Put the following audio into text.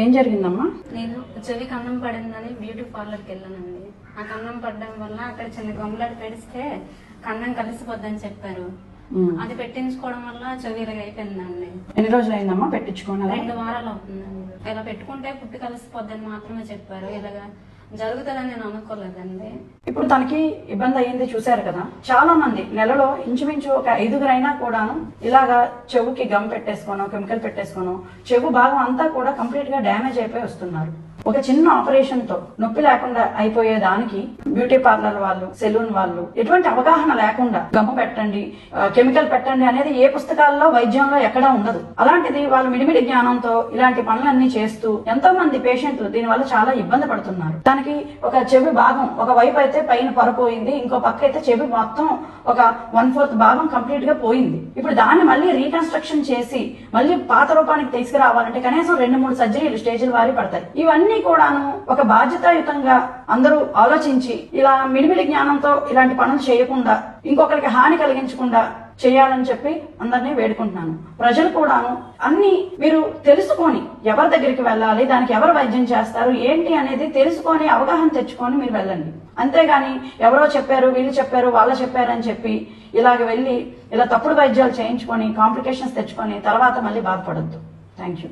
ఏం జరిగిందమ్మా? నేను చెవికి అన్నం పడిందని బ్యూటీ పార్లర్కి వెళ్ళానండి. నాకు అన్నం పడడం వల్ల అక్కడ చిన్న గమ్ములాడి పెడిస్తే కన్నం కలిసిపోద్దని చెప్పారు. అది పెట్టించుకోవడం వల్ల చెవి ఇలాగ అయిపోయిందండి. ఎన్ని రోజులు అయిందమ్మా పెట్టించుకోండి అలా? రెండు వారాలు అవుతుందండి. ఇలా పెట్టుకుంటే పుట్టి కలిసిపోద్దని మాత్రమే చెప్పారు. ఇలాగా జరుగుతుందని నేను అనుకోలేదండి. ఇప్పుడు తనకి ఇబ్బంది అయ్యింది చూశారు కదా? చాలా మంది నెలలో ఇంచుమించు ఒక ఐదుగురైనా కూడాను ఇలాగా చెవుకి గమ్ పెట్టేసుకోను కెమికల్ పెట్టేసుకోను చెవు భాగం అంతా కూడా కంప్లీట్గా డ్యామేజ్ అయిపోయి వస్తున్నారు. ఒక చిన్న ఆపరేషన్తో నొప్పి లేకుండా అయిపోయే దానికి బ్యూటీ పార్లర్ వాళ్ళు సెలూన్ వాళ్ళు ఎటువంటి అవగాహన లేకుండా గమ్ము పెట్టండి కెమికల్ పెట్టండి అనేది ఏ పుస్తకాల్లో వైద్యంలో ఎక్కడా ఉండదు. అలాంటిది వాళ్ళు మిడిమిడి జ్ఞానంతో ఇలాంటి పనులన్నీ చేస్తూ ఎంతో మంది పేషెంట్లు దీనివల్ల చాలా ఇబ్బంది పడుతున్నారు. దానికి ఒక చెవి భాగం ఒక వైపు అయితే పైన పరపోయింది ఇంకో పక్క అయితే చెవి మొత్తం ఒక వన్ ఫోర్త్ భాగం కంప్లీట్గా పోయింది. ఇప్పుడు దాన్ని మళ్ళీ రీకన్స్ట్రక్షన్ చేసి మళ్ళీ పాత రూపానికి తీసుకురావాలంటే కనీసం రెండు మూడు సర్జరీలు స్టేజ్ల వారి పడతాయి. ఇవన్నీ ఇవన్నీ కూడాను ఒక బాధ్యతాయుతంగా అందరూ ఆలోచించి ఇలా మిడిమిడి జ్ఞానంతో ఇలాంటి పనులు చేయకుండా ఇంకొకరికి హాని కలిగించకుండా చేయాలని చెప్పి అందరినీ వేడుకుంటున్నాను. ప్రజలు కూడాను అన్ని మీరు తెలుసుకొని ఎవరి దగ్గరికి వెళ్ళాలి దానికి ఎవరు వైద్యం చేస్తారు ఏంటి అనేది తెలుసుకొని అవగాహన తెచ్చుకొని మీరు వెళ్ళండి. అంతేగాని ఎవరో చెప్పారు వీళ్ళు చెప్పారు వాళ్ళు చెప్పారు అని చెప్పి ఇలాగ వెళ్ళి ఇలా తప్పుడు వైద్యాలు చేయించుకొని కాంప్లికేషన్స్ తెచ్చుకొని తర్వాత మళ్ళీ బాధపడద్దు. Thank you